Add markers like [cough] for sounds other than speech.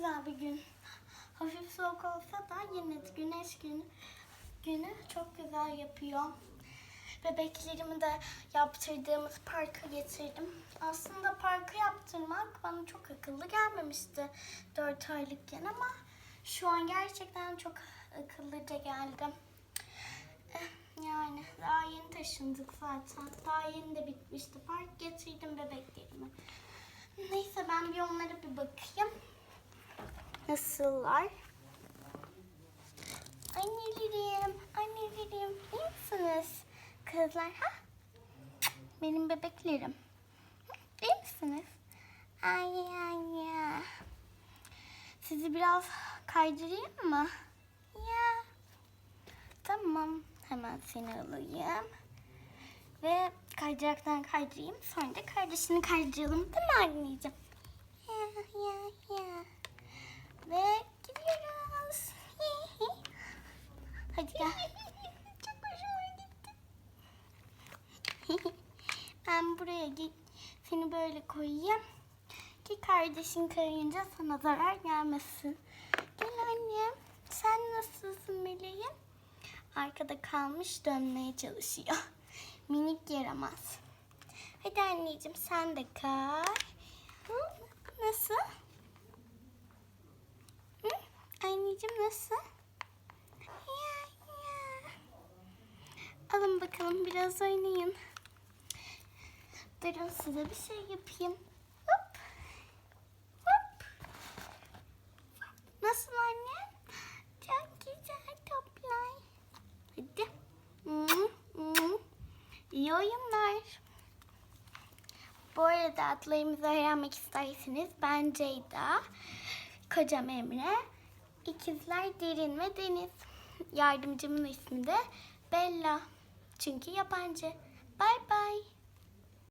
güzel bir gün. Hafif soğuk olsa da yine güneş günü, günü çok güzel yapıyor. Bebeklerimi de yaptırdığımız parka getirdim. Aslında parkı yaptırmak bana çok akıllı gelmemişti 4 aylıkken ama şu an gerçekten çok akıllıca geldi. Eh, Yani daha yeni taşındık zaten. Daha yeni de bitmişti. Park getirdim bebeklerimi. Neyse ben bir onlara bir bakayım. Nasıllar? Annelerim, annelerim. İyi misiniz? Kızlar ha? Benim bebeklerim. İyi misiniz? Ay ay ya. Sizi biraz kaydırayım mı? Ya. Tamam. Hemen seni alayım. Ve kaydıraktan kaydırayım. Sonra da kardeşini kaydıralım. Değil mi anneciğim? Ya ya ya. Ve gidiyoruz. Hadi gel. [laughs] Çok hoşuma gitti. [laughs] ben buraya git. Seni böyle koyayım. Ki kardeşin kayınca sana zarar gelmesin. Gel annem. Sen nasılsın meleğim? Arkada kalmış dönmeye çalışıyor. [laughs] Minik yaramaz. Hadi anneciğim sen de kay. Nasıl? Hı? Anneciğim nasıl? Ya, ya. Bakalım biraz oynayın. Durun size bir şey yapayım. Hop. Hop. Nasıl anne? Çok güzel toplar. Hadi. İyi oyunlar. Bu arada adlarımızı öğrenmek isterseniz ben Ceyda, kocam Emre, ikizler Derin ve Deniz. Yardımcımın ismi de Bella. Çünkü yabancı. Bye bye.